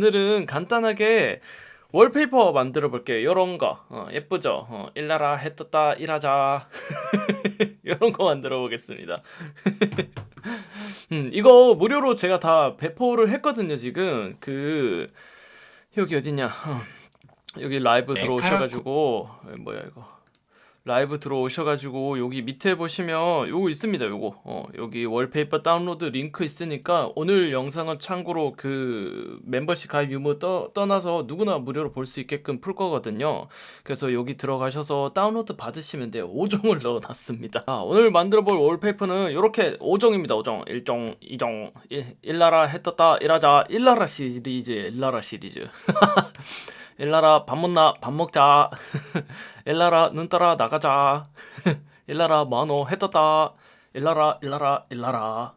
오늘은 간단하게 월페이퍼 만들어 볼게요. 요런 거. 어, 예쁘죠? 어, 일나라 해 떴다 일하자. 요런 거 만들어 보겠습니다. 음, 이거 무료로 제가 다 배포를 했거든요, 지금. 그 여기 어디냐? 어, 여기 라이브 네, 들어오셔 가지고 뭐야 이거. 라이브 들어오셔가지고 여기 밑에 보시면 요거 있습니다 요거. 어 여기 월페이퍼 다운로드 링크 있으니까 오늘 영상은 참고로 그 멤버십 가입 유무 떠, 떠나서 누구나 무료로 볼 수 있게끔 풀 거거든요. 그래서 여기 들어가셔서 다운로드 받으시면 돼요. 5종을 넣어놨습니다. 아, 오늘 만들어 볼 월페이퍼는 이렇게 5종입니다 5종. 1종 2종. 1, 일나라 해 떴다 일하자. 일나라 시리즈 일나라 시리즈 일나라 밥 먹나 밥 먹자. 일나라 눈 따라 나가자. 일나라 만호 해 떴다. 일나라 일나라 일나라.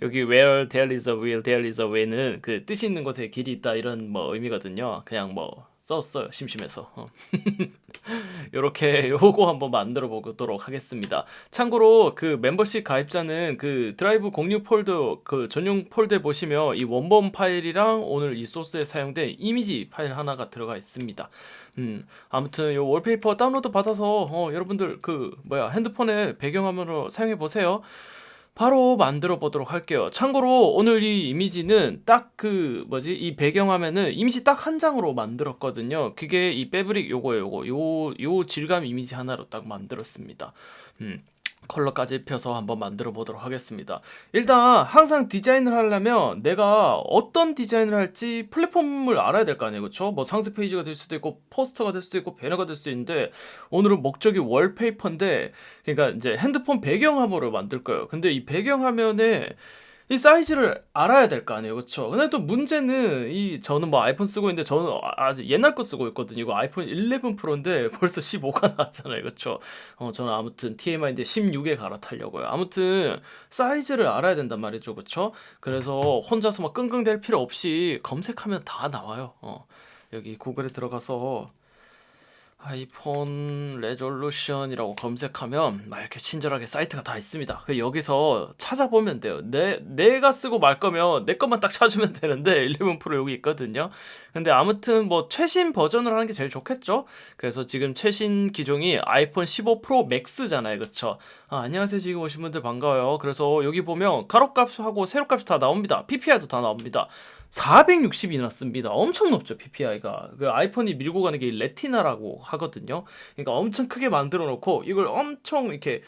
여기 where there is a will there is a way는 그 뜻이 있는 곳에 길이 있다 이런 뭐 의미거든요. 그냥 뭐 썼어요 심심해서 어. 요렇게 요거 한번 만들어 보도록 하겠습니다 참고로 그 멤버십 가입자는 그 드라이브 공유 폴더 그 전용 폴더에 보시면 이 원본 파일이랑 오늘 이 소스에 사용된 이미지 파일 하나가 들어가 있습니다. 음 아무튼 요 월페이퍼 다운로드 받아서 어 여러분들 그 뭐야 핸드폰에 배경화면으로 사용해 보세요. 바로 만들어 보도록 할게요. 참고로 오늘 이 이미지는 딱 그 뭐지 이 배경화면은 이미지 딱 한 장으로 만들었거든요. 그게 이 패브릭 요거예요. 요거 요 요 질감 이미지 하나로 딱 만들었습니다. 음. 컬러까지 입혀서 한번 만들어 보도록 하겠습니다. 일단 항상 디자인을 하려면 내가 어떤 디자인을 할지 플랫폼을 알아야 될 거 아니에요. 그렇죠? 뭐 상세 페이지가 될 수도 있고 포스터가 될 수도 있고 배너가 될 수도 있는데 오늘은 목적이 월페이퍼인데 그러니까 이제 핸드폰 배경화면을 만들 거예요. 근데 이 배경화면에 이 사이즈를 알아야 될 거 아니에요, 그렇죠? 근데 또 문제는 이 저는 뭐 아이폰 쓰고 있는데 저는 아직 옛날 거 쓰고 있거든요. 이거 아이폰 11 프로인데 벌써 15가 나왔잖아요, 그렇죠? 어 저는 아무튼 TMI인데 16에 갈아타려고요. 아무튼 사이즈를 알아야 된단 말이죠, 그렇죠? 그래서 혼자서 막 끙끙댈 필요 없이 검색하면 다 나와요. 어 여기 구글에 들어가서 아이폰 레졸루션이라고 검색하면 막 이렇게 친절하게 사이트가 다 있습니다. 그 여기서 찾아보면 돼요. 내 내가 쓰고 말 거면 내 것만 딱 찾으면 되는데 11 프로 여기 있거든요. 근데 아무튼 뭐 최신 버전을 하는 게 제일 좋겠죠. 그래서 지금 최신 기종이 아이폰 15 프로 맥스잖아요, 그렇죠? 아, 안녕하세요, 지금 오신 분들 반가워요. 그래서 여기 보면 가로값하고 세로값이 다 나옵니다. PPI도 다 나옵니다. 460이 났습니다. 엄청 높죠, PPI가. 그 아이폰이 밀고 가는 게 레티나라고 하거든요. 그러니까 엄청 크게 만들어 놓고 이걸 엄청 이렇게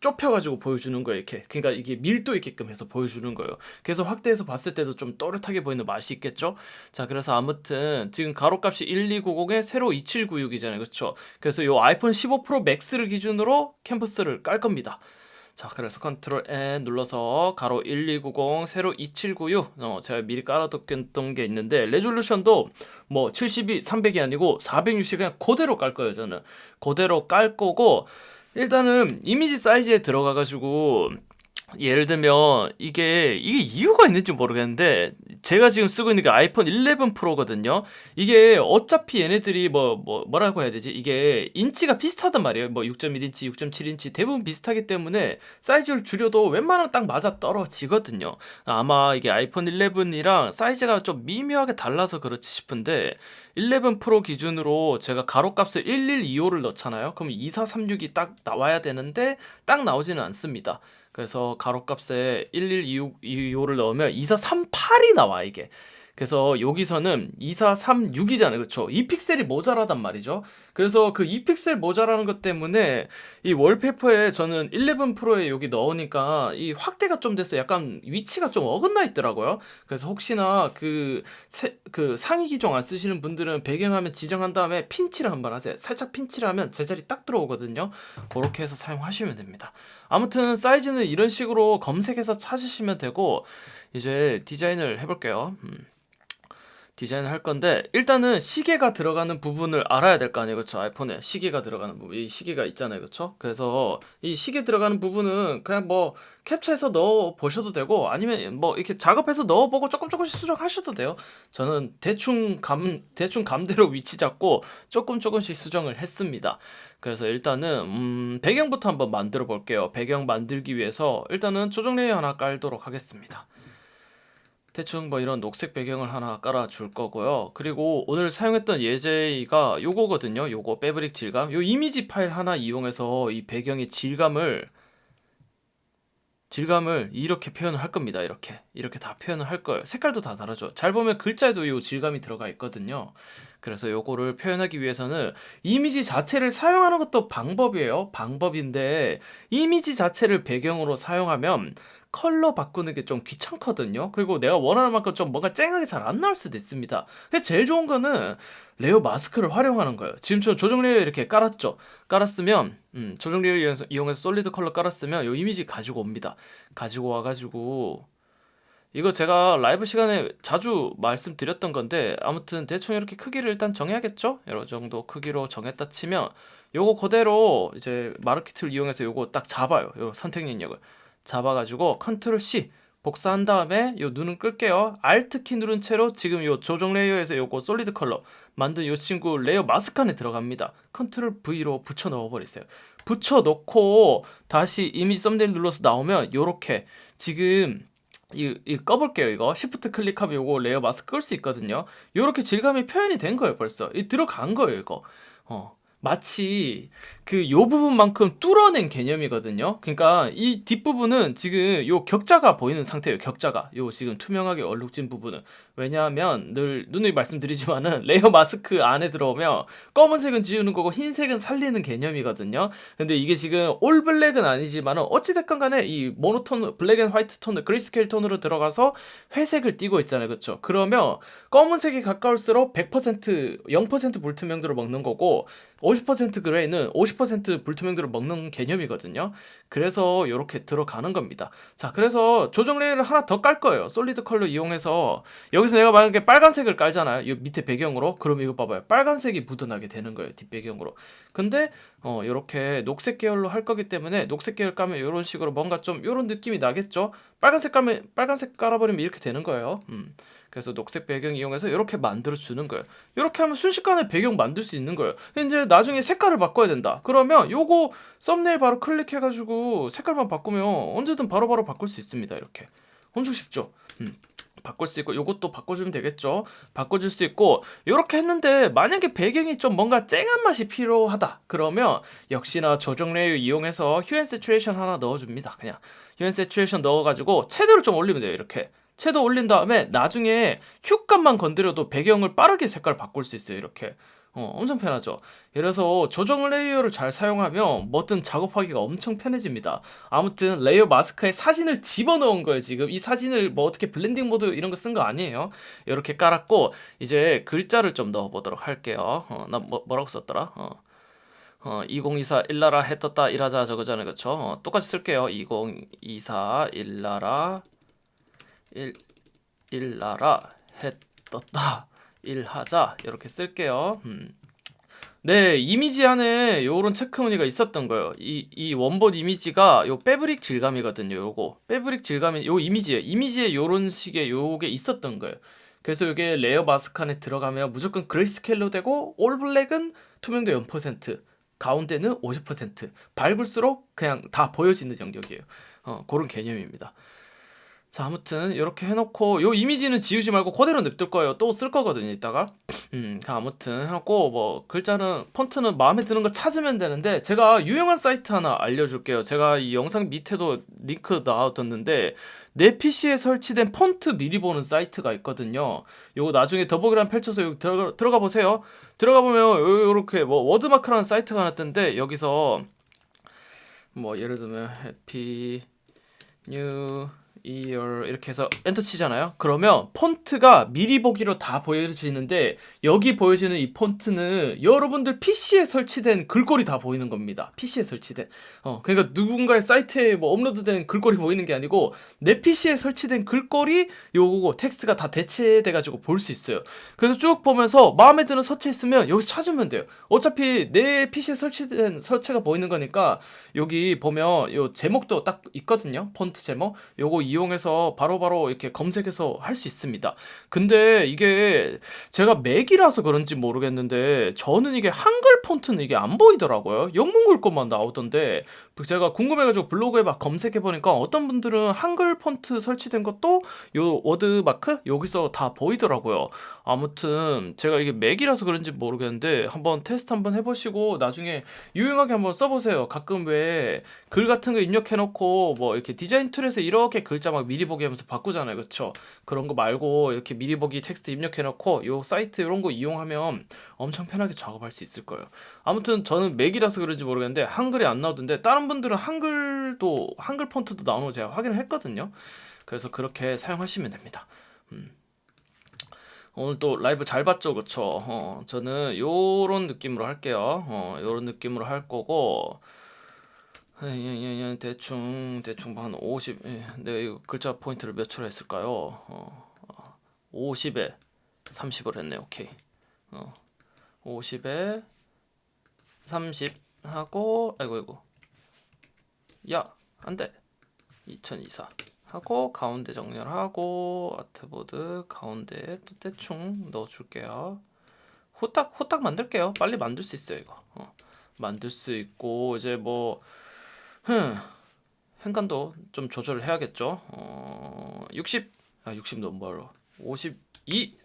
좁혀가지고 보여주는 거예요, 이렇게. 그러니까 이게 밀도 있게끔 해서 보여주는 거예요. 그래서 확대해서 봤을 때도 좀 또렷하게 보이는 맛이 있겠죠? 자, 그래서 아무튼 지금 가로값이 1290에 세로 2796이잖아요, 그렇죠? 그래서 이 아이폰 15 프로 맥스를 기준으로 캔버스를 깔 겁니다. 자, 그래서 컨트롤 N 눌러서 가로 1290 세로 2796 어, 제가 미리 깔아뒀던 게 있는데 레졸루션도 뭐 72, 300이 아니고 460 그냥 그대로 깔 거예요, 저는. 그대로 깔 거고 일단은 이미지 사이즈에 들어가 가지고 예를 들면 이게 이게 이유가 있는지 모르겠는데 제가 지금 쓰고 있는 게 아이폰 11 프로거든요. 이게 어차피 얘네들이 뭐, 뭐 뭐라고 해야 되지? 이게 인치가 비슷하단 말이에요. 뭐 6.1인치, 6.7인치 대부분 비슷하기 때문에 사이즈를 줄여도 웬만하면 딱 맞아 떨어지거든요. 아마 이게 아이폰 11이랑 사이즈가 좀 미묘하게 달라서 그렇지 싶은데 11 프로 기준으로 제가 가로값을 1125를 넣잖아요. 그럼 2436이 딱 나와야 되는데 딱 나오지는 않습니다. 그래서 가로값에 1125를 넣으면 2438이 나와 이게. 그래서 여기서는 2436이잖아요. 그렇죠? 이 픽셀이 모자라단 말이죠. 그래서 그이 픽셀 모자라는 것 때문에 이 월페이퍼에 저는 11 프로에 여기 넣으니까 이 확대가 좀 돼서 약간 위치가 좀 어긋나 있더라고요. 그래서 혹시나 그, 세, 그 상위 기종 안 쓰시는 분들은 배경화면 지정한 다음에 핀치를 한번 하세요. 살짝 핀치를 하면 제자리 딱 들어오거든요. 그렇게 해서 사용하시면 됩니다. 아무튼 사이즈는 이런 식으로 검색해서 찾으시면 되고 이제 디자인을 해볼게요. 음. 디자인을 할 건데 일단은 시계가 들어가는 부분을 알아야 될 거 아니에요. 그렇죠 아이폰에 시계가 들어가는 부분 이 시계가 있잖아요. 그렇죠 그래서 이 시계 들어가는 부분은 그냥 뭐 캡처해서 넣어 보셔도 되고 아니면 뭐 이렇게 작업해서 넣어 보고 조금 조금씩 수정하셔도 돼요. 저는 대충 감 대충 감대로 위치 잡고 조금 조금씩 수정을 했습니다. 그래서 일단은 음 배경부터 한번 만들어 볼게요. 배경 만들기 위해서 일단은 조정 레이어 하나 깔도록 하겠습니다 대충 뭐 이런 녹색 배경을 하나 깔아줄 거고요. 그리고 오늘 사용했던 예제가 요거거든요. 요거 패브릭 질감. 요 이미지 파일 하나 이용해서 이 배경의 질감을 질감을 이렇게 표현을 할 겁니다. 이렇게 이렇게 다 표현을 할 거예요. 색깔도 다 다르죠. 잘 보면 글자에도 요 질감이 들어가 있거든요. 그래서 요거를 표현하기 위해서는 이미지 자체를 사용하는 것도 방법이에요. 방법인데 이미지 자체를 배경으로 사용하면 컬러 바꾸는 게 좀 귀찮거든요. 그리고 내가 원하는 만큼 좀 뭔가 쨍하게 잘 안 나올 수도 있습니다. 근데 제일 좋은 거는 레어 마스크를 활용하는 거예요. 지금 저 조정 레이어 이렇게 깔았죠. 깔았으면 음, 조정 레이어 이용해서, 이용해서 솔리드 컬러 깔았으면 요 이미지 가지고 옵니다. 가지고 와가지고 이거 제가 라이브 시간에 자주 말씀드렸던 건데 아무튼 대충 이렇게 크기를 일단 정해야겠죠? 이런 정도 크기로 정했다 치면 요거 그대로 이제 마르키트를 이용해서 요거 딱 잡아요. 요 선택 능력을 잡아가지고 컨트롤 C 복사한 다음에 요 눈은 끌게요. Alt 키 누른 채로 지금 요 조정 레이어에서 요거 솔리드 컬러 만든 요 친구 레이어 마스크 안에 들어갑니다. 컨트롤 V로 붙여 넣어 버리세요. 붙여 넣고 다시 이미지 썸네일 눌러서 나오면 요렇게 지금 이, 이 꺼볼게요 이거 시프트 클릭하면 요거 레이어 마스크 끌 수 있거든요 요렇게 질감이 표현이 된 거예요 벌써 이 들어간 거예요 이거 어 마치 그 요 부분만큼 뚫어낸 개념이거든요. 그러니까 이 뒷부분은 지금 요 격자가 보이는 상태예요 격자가. 요 지금 투명하게 얼룩진 부분은 왜냐하면 늘 누누이 말씀드리지만은 레이어 마스크 안에 들어오면 검은색은 지우는 거고 흰색은 살리는 개념이거든요. 근데 이게 지금 올 블랙은 아니지만은 어찌됐건 간에 이 모노톤 블랙 앤 화이트 톤 그레이스케일 톤으로 들어가서 회색을 띠고 있잖아요. 그쵸? 그러면 검은색이 가까울수록 100% 0% 불투명도를 먹는 거고 50% 그레이는 50% 불투명도를 먹는 개념이거든요. 그래서 이렇게 들어가는 겁니다. 자 그래서 조정 레이를 하나 더 깔 거예요. 솔리드 컬러 이용해서 여기 서 내가 만약에 빨간색을 깔잖아요 이 밑에 배경으로 그럼 이거 봐봐요 빨간색이 묻어나게 되는 거예요 뒷배경으로 근데 어 이렇게 녹색 계열로 할 거기 때문에 녹색 계열 까면 이런 식으로 뭔가 좀 이런 느낌이 나겠죠 빨간색 까면 빨간색 깔아버리면 이렇게 되는 거예요 음. 그래서 녹색 배경 이용해서 이렇게 만들어 주는 거예요. 이렇게 하면 순식간에 배경 만들 수 있는 거예요. 이제 나중에 색깔을 바꿔야 된다. 그러면 요거 썸네일 바로 클릭해 가지고 색깔만 바꾸면 언제든 바로바로 바꿀 수 있습니다. 이렇게. 엄청 쉽죠? 음. 바꿀 수 있고 요것도 바꿔주면 되겠죠? 바꿔줄 수 있고 이렇게 했는데 만약에 배경이 좀 뭔가 쨍한 맛이 필요하다. 그러면 역시나 조정 레이어 이용해서 휴앤 세츄레이션 하나 넣어줍니다. 그냥 휴앤 세츄레이션 넣어가지고 채도를 좀 올리면 돼요 이렇게. 채도 올린 다음에 나중에 휴값만 건드려도 배경을 빠르게 색깔 바꿀 수 있어요 이렇게 어, 엄청 편하죠. 이래서 조정 레이어를 잘 사용하면 뭐든 작업하기가 엄청 편해집니다. 아무튼 레이어 마스크에 사진을 집어넣은 거예요 지금 이 사진을 뭐 어떻게 블렌딩 모드 이런 거 쓴 거 아니에요. 이렇게 깔았고 이제 글자를 좀 넣어보도록 할게요. 어, 나 뭐, 뭐라고 썼더라? 어. 어, 2024 일나라 해 떴다 일하자 저거잖아요 그쵸? 어, 똑같이 쓸게요 2024 일나라 일 일나라 해 떴다 일하자 이렇게 쓸게요. 음. 네 이미지 안에 요런 체크 무늬가 있었던 거예요. 이, 이 원본 이미지가 요 패브릭 질감이거든요. 요거 패브릭 질감이 요 이미지에 이미지에 요런 식의 요게 있었던 거예요. 그래서 이게 레어 마스크 안에 들어가면 무조건 그레이스케일로 되고 올 블랙은 투명도 0% 가운데는 50% 밝을수록 그냥 다 보여지는 영역이에요. 어, 그런 개념입니다. 자 아무튼 이렇게 해놓고 요 이미지는 지우지 말고 그대로 냅둘 거예요. 또 쓸 거거든요 이따가. 음그 아무튼 해놓고 뭐 글자는 폰트는 마음에 드는 거 찾으면 되는데 제가 유용한 사이트 하나 알려줄게요. 제가 이 영상 밑에도 링크 놔뒀는데 내 PC에 설치된 폰트 미리 보는 사이트가 있거든요. 요거 나중에 더보기란 펼쳐서 여기 들어가, 들어가 보세요. 들어가 보면 요- 요렇게 뭐 워드마크라는 사이트가 하나 뜬데 여기서 뭐 예를 들면 해피 뉴 이어 이렇게 해서 엔터 치잖아요. 그러면 폰트가 미리 보기로 다 보여지는데 여기 보여지는 이 폰트는 여러분들 PC에 설치된 글꼴이 다 보이는 겁니다. PC에 설치된. 어, 그러니까 누군가의 사이트에 뭐 업로드된 글꼴이 보이는 게 아니고 내 PC에 설치된 글꼴이 요거 텍스트가 다 대체돼 가지고 볼 수 있어요. 그래서 쭉 보면서 마음에 드는 서체 있으면 여기서 찾으면 돼요. 어차피 내 PC에 설치된 서체가 보이는 거니까 여기 보면 요 제목도 딱 있거든요. 폰트 제목. 요거 이용해서 바로바로 이렇게 검색해서 할 수 있습니다. 근데 이게 제가 맥이라서 그런지 모르겠는데 저는 이게 한글 폰트는 이게 안 보이더라고요. 영문글 것만 나오던데 제가 궁금해가지고 블로그에 막 검색해 보니까 어떤 분들은 한글 폰트 설치된 것도 요 워드 마크 여기서 다 보이더라고요. 아무튼 제가 이게 맥이라서 그런지 모르겠는데 한번 테스트 한번 해보시고 나중에 유용하게 한번 써보세요. 가끔 왜 글 같은 거 입력해놓고 뭐 이렇게 디자인 툴에서 이렇게 글자 막 미리 보기 하면서 바꾸잖아요, 그쵸? 그런 거 말고 이렇게 미리 보기 텍스트 입력해놓고 요 사이트 이런 거 이용하면 엄청 편하게 작업할 수 있을 거예요. 아무튼 저는 맥이라서 그런지 모르겠는데 한글이 안 나오던데 다른 분들은 한글도 한글 폰트도 나오는 거 제가 확인을 했거든요. 그래서 그렇게 사용하시면 됩니다. 음. 오늘 또 라이브 잘 봤죠, 그쵸? 어, 저는 요런 느낌으로 할게요. 어, 요런 느낌으로 할 거고, 대충, 대충 한 50, 예, 내가 이거 글자 포인트를 몇 초로 했을까요? 어, 50에 30을 했네, 오케이. 어, 50에 30 하고, 아이고, 아이고. 야, 안 돼. 2024. 하고 가운데 정렬하고 아트보드 가운데 또 대충 넣어줄게요. 후딱 후딱 만들게요. 빨리 만들 수 있어요 이거. 어. 만들 수 있고 이제 뭐 흠, 행간도 좀 조절을 해야겠죠. 어, 60, 아, 60 너무 멀어. 52,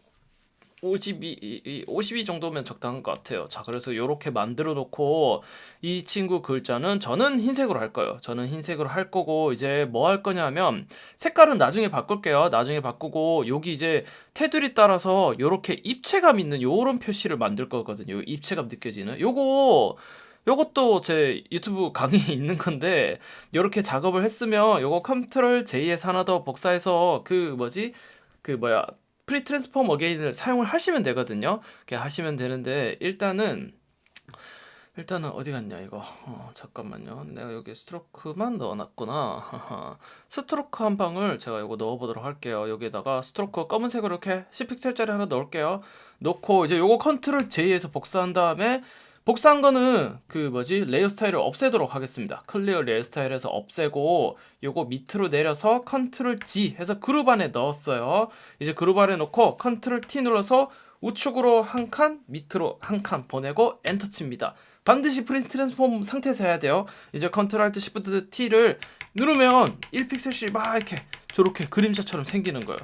52, 52 정도면 적당한 것 같아요. 자, 그래서 이렇게 만들어 놓고 이 친구 글자는 저는 흰색으로 할 거예요. 저는 흰색으로 할 거고 이제 뭐 할 거냐면 색깔은 나중에 바꿀게요. 나중에 바꾸고 여기 이제 테두리 따라서 이렇게 입체감 있는 요런 표시를 만들 거거든요. 입체감 느껴지는 요거 요것도 제 유튜브 강의에 있는 건데 이렇게 작업을 했으면 요거 컨트롤 J에서 하나 더 복사해서 그 뭐지 그 뭐야 프리 트랜스폼 어게인을 사용을 하시면 되거든요. 이렇게 하시면 되는데 일단은 일단은 어디 갔냐 이거. 어, 잠깐만요. 내가 여기 스트로크만 넣어놨구나. 스트로크 한 방을 제가 이거 넣어보도록 할게요. 여기에다가 스트로크 검은색으로 이렇게 10픽셀짜리 하나 넣을게요. 넣고 이제 요거 컨트롤 J에서 복사한 다음에 복사한 거는 그 뭐지 레이어 스타일을 없애도록 하겠습니다. 클리어 레이어 스타일에서 없애고 요거 밑으로 내려서 컨트롤 G 해서 그룹 안에 넣었어요. 이제 그룹 안에 넣고 컨트롤 T 눌러서 우측으로 한 칸, 밑으로 한 칸 보내고 엔터 칩니다. 반드시 프린트 트랜스폼 상태에서 해야 돼요. 이제 컨트롤 알트 시프트 T를 누르면 1픽셀씩 막 이렇게 저렇게 그림자처럼 생기는 거예요.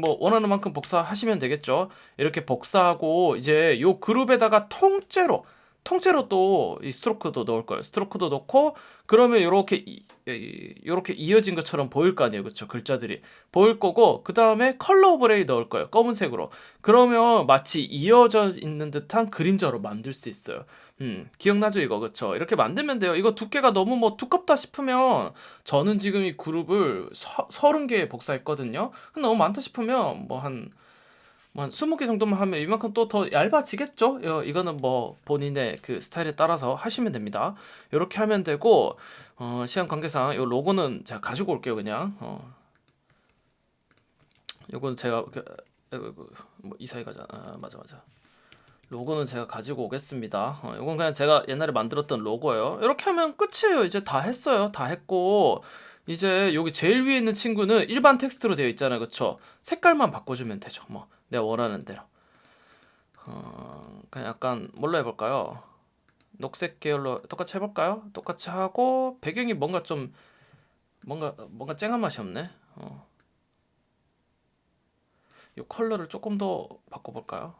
뭐 원하는 만큼 복사하시면 되겠죠. 이렇게 복사하고 이제 요 그룹에다가 통째로 통째로 또 이 스트로크도 넣을 거예요. 스트로크도 넣고 그러면 이렇게 이렇게 이어진 것처럼 보일 거 아니에요, 그렇죠? 글자들이 보일 거고 그 다음에 컬러 오버레이 넣을 거예요, 검은색으로. 그러면 마치 이어져 있는 듯한 그림자로 만들 수 있어요. 음, 기억나죠 이거 그쵸 이렇게 만들면 돼요 이거 두께가 너무 뭐 두껍다 싶으면 저는 지금 이 그룹을 서, 30개 복사했거든요 너무 많다 싶으면 뭐한 뭐한 20개 정도만 하면 이만큼 또 더 얇아지겠죠? 어, 이거는 뭐 본인의 그 스타일에 따라서 하시면 됩니다. 이렇게 하면 되고 어, 시간 관계상 이 로고는 제가 가지고 올게요 그냥. 어. 요거는 제가 그, 뭐 이사이 가자. 아, 맞아 맞아. 로고는 제가 가지고 오겠습니다. 어, 이건 그냥 제가 옛날에 만들었던 로고예요. 이렇게 하면 끝이에요. 이제 다 했어요. 다 했고 이제 여기 제일 위에 있는 친구는 일반 텍스트로 되어 있잖아요. 그쵸? 색깔만 바꿔주면 되죠. 뭐 내가 원하는 대로. 어, 그냥 약간 뭘로 해볼까요? 녹색 계열로 똑같이 해볼까요? 똑같이 하고 배경이 뭔가 좀 뭔가 뭔가 쨍한 맛이 없네. 어. 이 컬러를 조금 더 바꿔볼까요?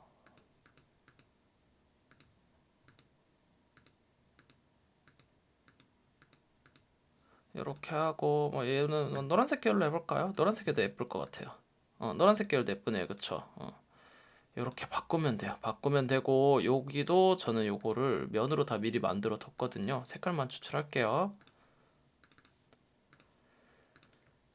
이렇게 하고 뭐 얘는 노란색 계열로 해볼까요? 노란색 계도 예쁠 것 같아요. 어, 노란색 계열도 예쁘네요, 그쵸? 어. 이렇게 바꾸면 돼요. 바꾸면 되고 여기도 저는 요거를 면으로 다 미리 만들어 뒀거든요. 색깔만 추출할게요.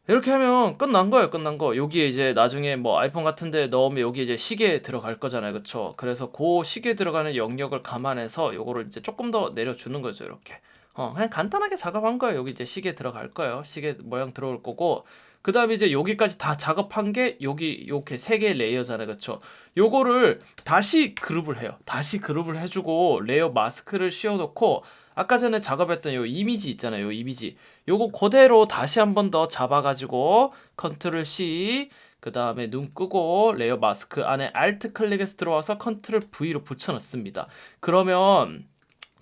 이렇게 하면 끝난 거예요, 끝난 거. 여기에 이제 나중에 뭐 아이폰 같은데 넣으면 여기 이제 시계 들어갈 거잖아요, 그쵸? 그래서 그 시계 들어가는 영역을 감안해서 요거를 이제 조금 더 내려주는 거죠, 이렇게. 어, 그냥 간단하게 작업한 거예요. 여기 이제 시계 들어갈 거예요. 시계 모양 들어올 거고 그 다음에 이제 여기까지 다 작업한 게 여기 이렇게 세 개의 레이어잖아요. 그쵸? 요거를 다시 그룹을 해요. 다시 그룹을 해주고 레이어 마스크를 씌워놓고 아까 전에 작업했던 요 이미지 있잖아요. 요 이미지. 요거 그대로 다시 한 번 더 잡아가지고 컨트롤 C 그 다음에 눈 끄고 레이어 마스크 안에 Alt 클릭해서 들어와서 컨트롤 V로 붙여넣습니다. 그러면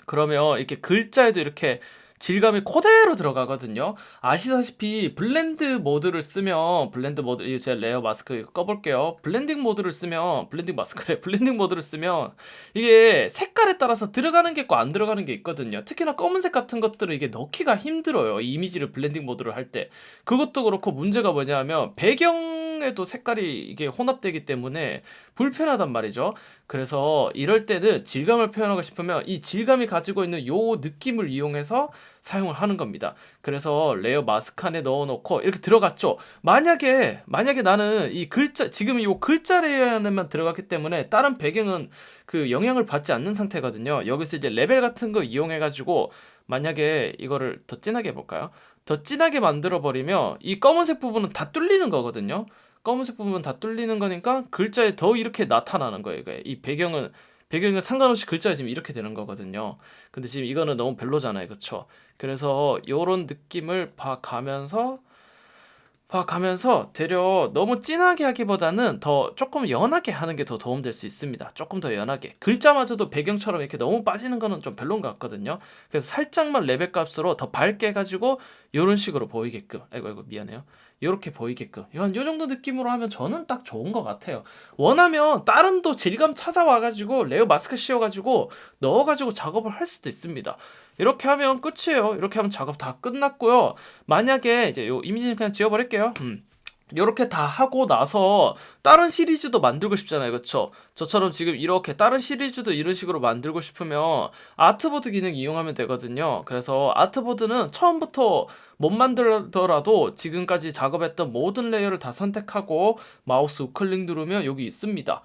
그러면 이렇게 글자에도 이렇게 질감이 그대로 들어가거든요. 아시다시피 블렌드 모드를 쓰면 블렌드 모드 이제 레어 마스크 꺼볼게요. 블렌딩 모드를 쓰면 블렌딩 마스크래 블렌딩 모드를 쓰면 이게 색깔에 따라서 들어가는 게 있고 안 들어가는 게 있거든요. 특히나 검은색 같은 것들은 이게 넣기가 힘들어요. 이 이미지를 블렌딩 모드로 할 때. 그것도 그렇고 문제가 뭐냐면 배경 에도 색깔이 이게 혼합되기 때문에 불편하단 말이죠. 그래서 이럴 때는 질감을 표현하고 싶으면 이 질감이 가지고 있는 요 느낌을 이용해서 사용을 하는 겁니다. 그래서 레어 마스크 안에 넣어놓고 이렇게 들어갔죠. 만약에 만약에 나는 이 글자 지금 이 글자 레이어에만 들어갔기 때문에 다른 배경은 그 영향을 받지 않는 상태거든요. 여기서 이제 레벨 같은 거 이용해가지고 만약에 이거를 더 진하게 해볼까요? 더 진하게 만들어 버리면 이 검은색 부분은 다 뚫리는 거거든요. 검은색 부분 다 뚫리는 거니까 글자에 더 이렇게 나타나는 거예요. 이게. 이 배경은 배경은 상관없이 글자가 지금 이렇게 되는 거거든요. 근데 지금 이거는 너무 별로잖아요. 그쵸? 그래서 요런 느낌을 봐 가면서 봐 가면서 되려 너무 진하게 하기보다는 더 조금 연하게 하는 게 더 도움될 수 있습니다. 조금 더 연하게. 글자마저도 배경처럼 이렇게 너무 빠지는 거는 좀 별론 것 같거든요. 그래서 살짝만 레벨 값으로 더 밝게 해 가지고 요런 식으로 보이게끔. 아이고, 아이고, 미안해요. 요렇게 보이게끔. 한요 정도 느낌으로 하면 저는 딱 좋은 것 같아요. 원하면 다른 또 질감 찾아와가지고 레어 마스크 씌워가지고 넣어가지고 작업을 할 수도 있습니다. 이렇게 하면 끝이에요. 이렇게 하면 작업 다 끝났고요. 만약에 이제 요 이미지는 그냥 지워버릴게요. 음. 이렇게 다 하고 나서 다른 시리즈도 만들고 싶잖아요. 그쵸? 저처럼 지금 이렇게 다른 시리즈도 이런 식으로 만들고 싶으면 아트보드 기능 이용하면 되거든요. 그래서 아트보드는 처음부터 못 만들더라도 지금까지 작업했던 모든 레이어를 다 선택하고 마우스 우클릭 누르면 여기 있습니다.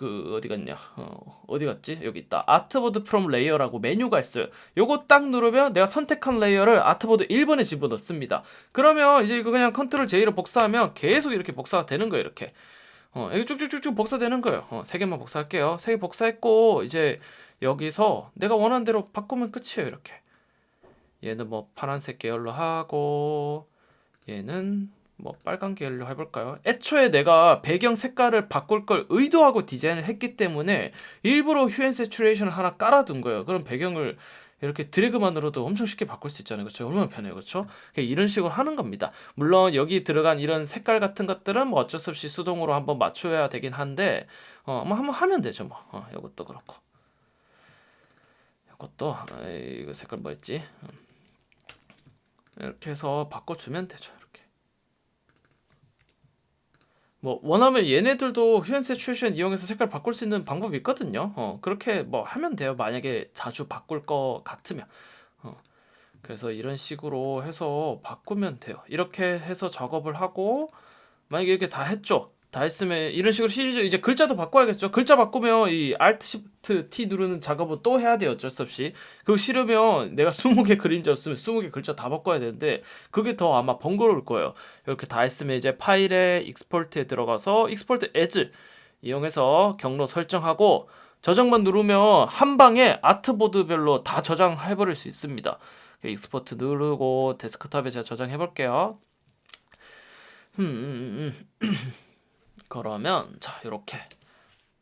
그 어디 갔냐? 어, 어디 갔지? 여기 있다. 아트보드 프롬 레이어라고 메뉴가 있어요. 요거 딱 누르면 내가 선택한 레이어를 아트보드 1번에 집어넣습니다. 그러면 이제 이거 그냥 컨트롤 J로 복사하면 계속 이렇게 복사가 되는 거예요. 이렇게. 어, 이게 쭉쭉쭉쭉 복사되는 거예요. 어, 세 개만 복사할게요. 세개 복사했고 이제 여기서 내가 원하는 대로 바꾸면 끝이에요. 이렇게. 얘는 뭐 파란색 계열로 하고 얘는 뭐 빨간 계열로 해볼까요? 애초에 내가 배경 색깔을 바꿀 걸 의도하고 디자인을 했기 때문에 일부러 휴앤 세츄레이션을 하나 깔아둔 거예요. 그럼 배경을 이렇게 드래그만으로도 엄청 쉽게 바꿀 수 있잖아요. 그렇죠? 얼마나 편해요. 그렇죠? 이런 식으로 하는 겁니다. 물론 여기 들어간 이런 색깔 같은 것들은 뭐 어쩔 수 없이 수동으로 한번 맞춰야 되긴 한데 어, 뭐 한번 하면 되죠. 뭐. 어, 이것도 그렇고. 이것도 아, 이거 색깔 뭐였지? 음. 이렇게 해서 바꿔 주면 되죠. 이렇게. 뭐 원하면 얘네들도 휴앤 세츄에이션 이용해서 색깔 바꿀 수 있는 방법이 있거든요. 어, 그렇게 뭐 하면 돼요. 만약에 자주 바꿀 것 같으면. 어, 그래서 이런 식으로 해서 바꾸면 돼요. 이렇게 해서 작업을 하고 만약에 이렇게 다 했죠. 다 했으면 이런 식으로 시리즈 이제 글자도 바꿔야겠죠. 글자 바꾸면 이 Alt Shift T 누르는 작업은 또 해야 돼요. 어쩔 수 없이. 그거 싫으면 내가 20개 그림자였으면 20개 글자 다 바꿔야 되는데 그게 더 아마 번거로울 거예요. 이렇게 다 했으면 이제 파일에 익스포트에 들어가서 익스포트 as 이용해서 경로 설정하고 저장만 누르면 한 방에 아트보드별로 다 저장해 버릴 수 있습니다. 익스포트 누르고 데스크탑에 제가 저장해 볼게요. 음, 음, 음. 그러면 자 이렇게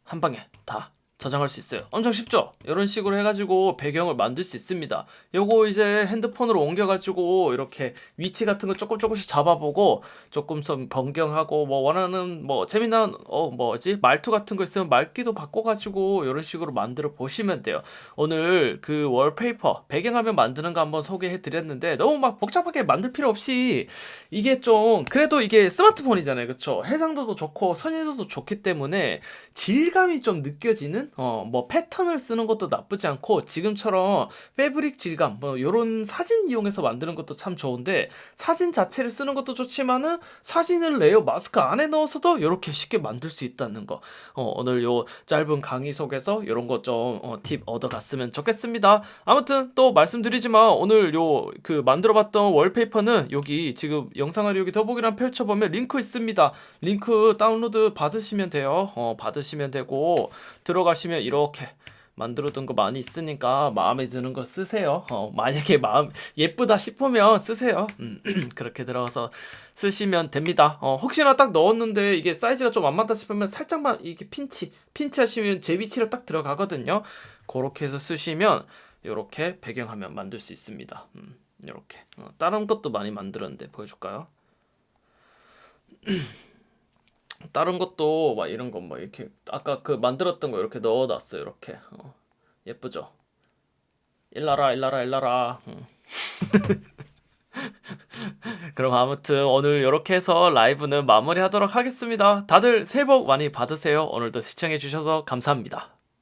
한 방에 다 저장할 수 있어요. 엄청 쉽죠? 이런 식으로 해가지고 배경을 만들 수 있습니다. 요거 이제 핸드폰으로 옮겨가지고 이렇게 위치 같은 거 조금 조금씩 잡아보고 조금 좀 변경하고 뭐 원하는 뭐 재미난 어 뭐지 말투 같은 거 있으면 말귀도 바꿔가지고 이런 식으로 만들어 보시면 돼요. 오늘 그 월페이퍼 배경화면 만드는 거 한번 소개해 드렸는데 너무 막 복잡하게 만들 필요 없이 이게 좀 그래도 이게 스마트폰이잖아요, 그렇죠? 해상도도 좋고 선의도도 좋기 때문에 질감이 좀 느껴지는 어 뭐 패턴을 쓰는 것도 나쁘지 않고 지금처럼 패브릭 질감 뭐 요런 사진 이용해서 만드는 것도 참 좋은데 사진 자체를 쓰는 것도 좋지만은 사진을 레이어 마스크 안에 넣어서도 이렇게 쉽게 만들 수 있다는 거. 어, 오늘 요 짧은 강의 속에서 이런 거좀 어, 팁 얻어갔으면 좋겠습니다. 아무튼 또 말씀드리지만 오늘 요 그 만들어봤던 월페이퍼는 여기 지금 영상 아래 여기 더보기란 펼쳐보면 링크 있습니다. 링크 다운로드 받으시면 돼요. 어, 받으시면 되고 들어가시 면 이렇게 만들어둔 거 많이 있으니까 마음에 드는 거 쓰세요. 어, 만약에 마음 예쁘다 싶으면 쓰세요. 음, 그렇게 들어가서 쓰시면 됩니다. 어, 혹시나 딱 넣었는데 이게 사이즈가 좀 안 맞다 싶으면 살짝만 이렇게 핀치, 핀치 하시면 제 위치로 딱 들어가거든요. 그렇게 해서 쓰시면 이렇게 배경화면 만들 수 있습니다. 음, 이렇게 어, 다른 것도 많이 만들었는데 보여줄까요? 다른 것도 막 이런 거뭐 이렇게 아까 그 만들었던 거 이렇게 넣어놨어요. 이렇게 어, 예쁘죠? 일라라 일라라 일라라. 음. 그럼 아무튼 오늘 이렇게 해서 라이브는 마무리하도록 하겠습니다. 다들 새해 복 많이 받으세요. 오늘도 시청해 주셔서 감사합니다.